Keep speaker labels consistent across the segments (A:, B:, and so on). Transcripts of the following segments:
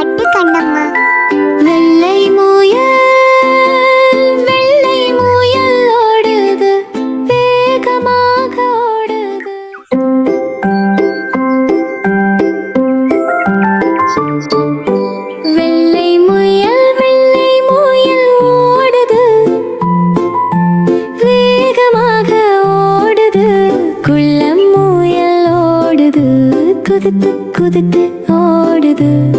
A: பட்டு கண்ணம்மா.
B: வெள்ளை முயல் வெள்ளை முயல் ஓடுது. வேகமாக ஓடுது. வெள்ளை முயல் வெள்ளை முயல் ஓடுது. குதித்து குதித்து ஓடுது.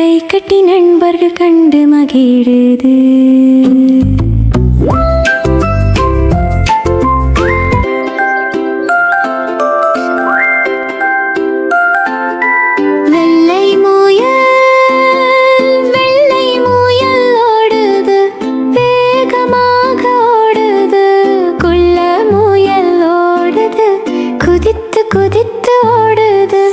B: கை கட்டி நண்பர்கள் கண்டு மகிழுது. குதித்து குதித்து ஓடுது.